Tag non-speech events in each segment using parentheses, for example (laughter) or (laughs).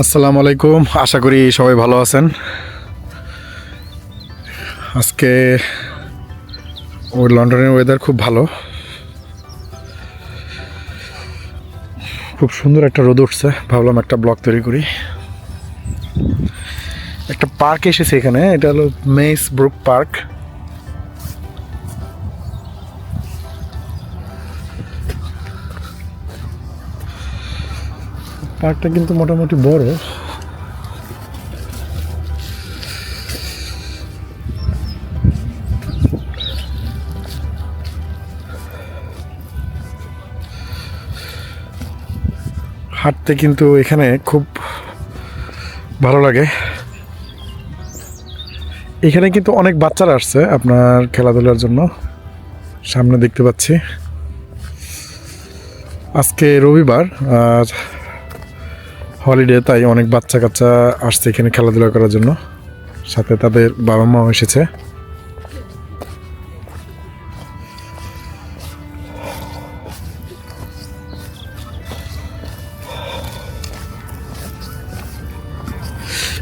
আসসালামু আলাইকুম। আশা করি সবাই ভালো আছেন। আজকে ওই লন্ডনের ওয়েদার খুব ভালো। খুব সুন্দর একটা রোদ উঠছে। ভাবলাম একটা ব্লগ তৈরি করি। একটা পার্ক এসেছে এখানে, এটা হলো মেইস ব্রুক পার্ক পার্কটা কিন্তু মোটামুটি বড়। হাঁটতে কিন্তু এখানে খুব ভালো লাগে। এখানে কিন্তু অনেক বাচ্চারা আসছে আপনার খেলাধুলার জন্য। সামনে দেখতে পাচ্ছি। আজকে রবিবার, আর হলিডে তাই অনেক বাচ্চা কাচ্চা আসছে এখানে খেলাধুলা করার জন্য। সাথে তাদের বাবা মাও এসেছে।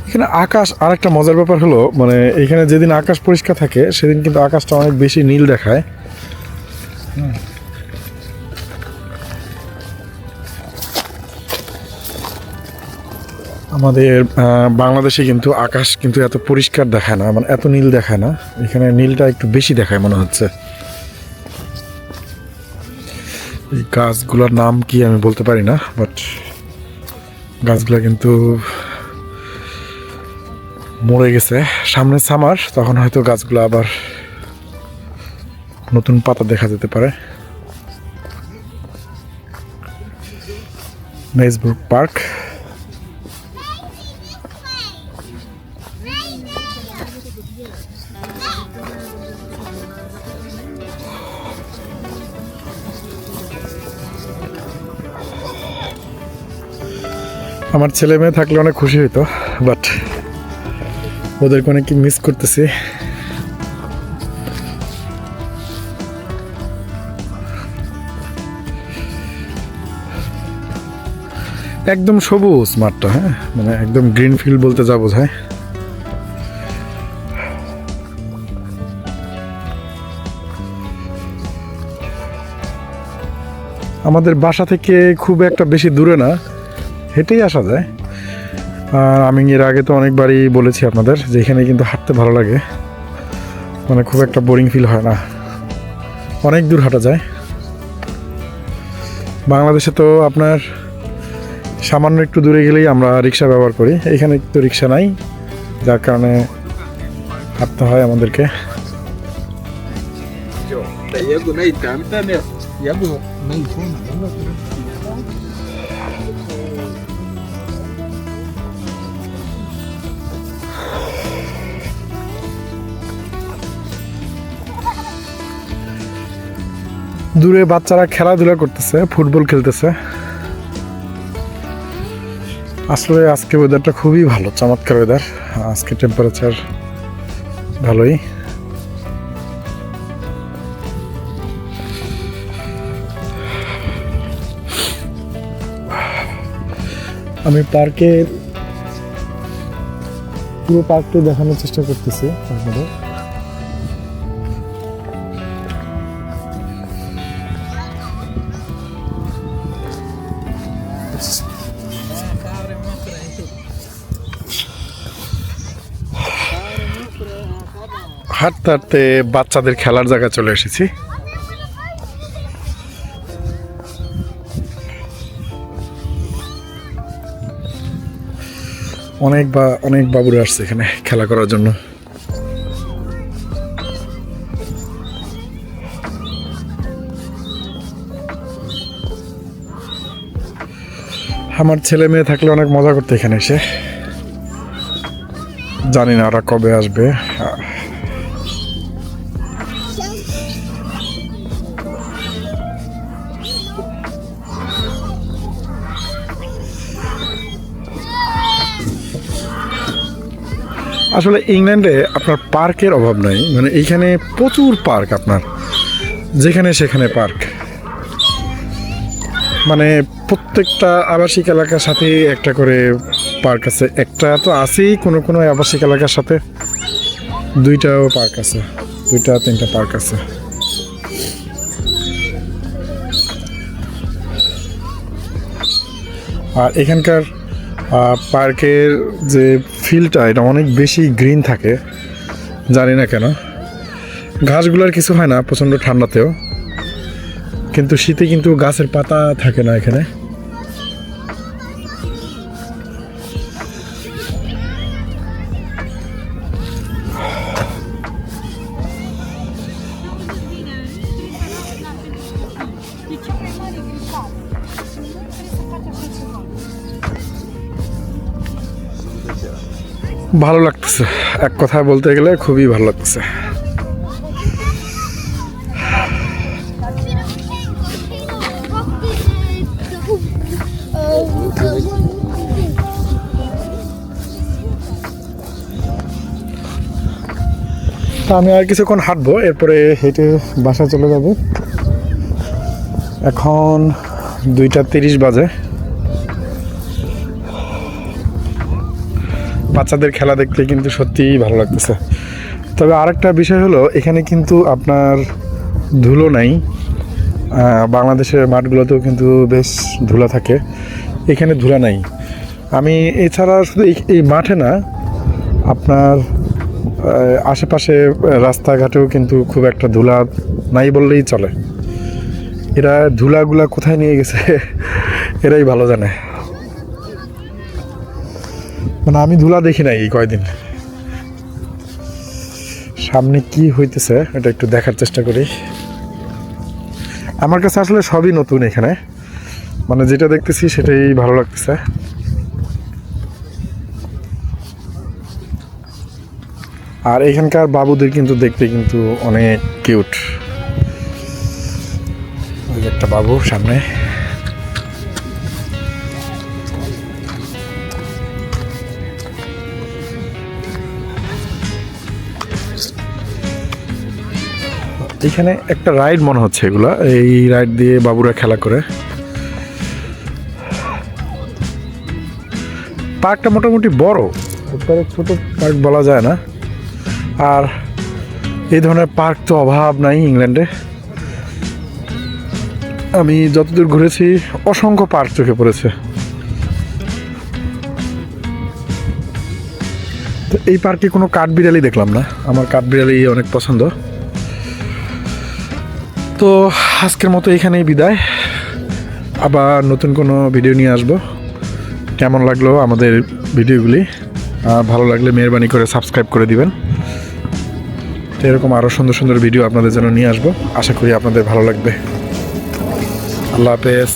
এখানে আকাশ আর একটা মজার ব্যাপার হলো মানে এখানে যেদিন আকাশ পরিষ্কার থাকে, সেদিন কিন্তু আকাশটা অনেক বেশি নীল দেখায়। আমাদের বাংলাদেশে কিন্তু আকাশ কিন্তু এত পরিষ্কার দেখায় না মানে এত নীল দেখায় না। এখানে নীলটা একটু বেশি দেখায় মনে হচ্ছে। এই গাছগুলোর নাম কি আমি বলতে পারি না বাট গাছগুলো কিন্তু মরে গেছে। সামনে সামার, তখন হয়তো গাছগুলো আবার নতুন পাতা দেখা যেতে পারে। মেজবুক পার্ক আমার ছেলে মেয়ে থাকলে অনেক খুশি হইতো বাট ওদেরকে অনেক মিস করতেছি? একদম সবুজ মাঠটা হ্যাঁ? মানে একদম গ্রিন ফিল্ড বলতে যা বোঝায়। আমাদের বাসা থেকে খুব একটা বেশি দূরে না। হেঁটেই আসা যায়। আর আমি এর আগে তো অনেকবারই বলেছি আপনাদের যে এখানে কিন্তু হাঁটতে ভালো লাগে। মানে খুব একটা বোরিং ফিল হয় না। অনেক দূর হাঁটা যায়। বাংলাদেশে তো আপনার সামান্য একটু দূরে গেলেই আমরা রিক্সা ব্যবহার করি। এখানে তো রিক্সা নাই। যার কারণে হাঁটতে হয় আমাদেরকে। দূরে বাচ্চারা খেলাধুলা করতেছে, ফুটবল খেলতেছে। আসলে আজকে ওয়েদারটা খুবই ভালো, চমৎকার ওয়েদার আজকে টেম্পারেচার ভালোই। আমি পার্কের পুরো পার্কটি দেখানোর চেষ্টা করতেছি আপনাদের। হাঁটতে হাঁটতে বাচ্চাদের খেলার জায়গায় চলে এসেছি। অনেক বা, অনেক বাবুরা আসছে এখানে খেলা করার জন্য। আমার ছেলে মেয়ে থাকলে অনেক মজা করতে এখানে এসে। জানি না ওরা কবে আসবে। আসলে ইংল্যান্ডে আপনার পার্কের অভাব নাই। মানে এইখানে প্রচুর পার্ক আপনার। যেখানে সেখানে পার্ক। মানে প্রত্যেকটা আবাসিক এলাকার সাথে একটা করে পার্ক আছে। একটা তো আছেই কোনো কোনো আবাসিক এলাকার সাথে। দুইটাও পার্ক আছে। দুইটা, তিনটা পার্ক আছে। আর এখানকার পার্কের যে ফিলটা, এটা অনেক বেশি গ্রিন থাকে, জানি না কেন। ঘাসগুলোর কিছু হয় না, প্রচণ্ড ঠান্ডাতেও। কিন্তু শীতে কিন্তু গাছের পাতা থাকে না এখানে। ভালো লাগতেছে। এক কথায় বলতে গেলে খুবই ভালো লাগতেছে। আমি আর কিছুক্ষণ হাঁটবো, এরপরে হেঁটে বাসা চলে যাব। এখন দুইটা তিরিশ বাজে। বাচ্চাদের খেলা দেখতে কিন্তু সত্যিই ভালো লাগতেছে। তবে আরেকটা বিষয় হলো, এখানে কিন্তু আপনার ধুলো নাই। বাংলাদেশের মাঠগুলোতেও কিন্তু বেশ ধুলা থাকে। এখানে ধুলা নাই। আমি এছাড়া শুধু এই- মাঠে না, আপনার আশেপাশে রাস্তাঘাটেও কিন্তু খুব একটা ধুলা নাই বললেই চলে। এরা ধুলাগুলা কোথায় নিয়ে গেছে, (laughs) এরাই ভালো জানে। মানে আমি ধুলা দেখি নাই এই কয়দিন। সামনে কি হইতেছে, এটা একটু দেখার চেষ্টা করি। আমার কাছে আসলে সবই নতুন এখানে। মানে যেটা দেখতেছি সেটাই ভালো লাগতেছে। আর এখানকার বাবুদের কিন্তু দেখতে কিন্তু অনেক কিউট। একটা বাবু সামনে। এখানে একটা রাইড মনে হচ্ছে এগুলা। এই রাইড দিয়ে বাবুরা খেলা করে। পার্কটা মোটামুটি বড় এরপরে ছোট পার্ক বলা যায় না। আর এই ধরনের পার্ক তো অভাব নাই ইংল্যান্ডে। আমি যতদূর ঘুরেছি, অসংখ্য পার্ক চোখে পড়েছে। তো এই পার্কে কোনো কাঠবিড়ালি দেখলাম না। আমার কাঠবিড়ালি অনেক পছন্দ। তো আজকের মতো এখানেই বিদায়। আবার নতুন কোনো ভিডিও নিয়ে আসব। কেমন লাগল আমাদের ভিডিওগুলি? ভালো লাগলে মেহরবানি করে সাবস্ক্রাইব করে দিবেন। তো এরকম আরও সুন্দর সুন্দর ভিডিও আপনাদের জন্য নিয়ে আসব। আশা করি আপনাদের ভালো লাগবে। আল্লাহ হাফেজ।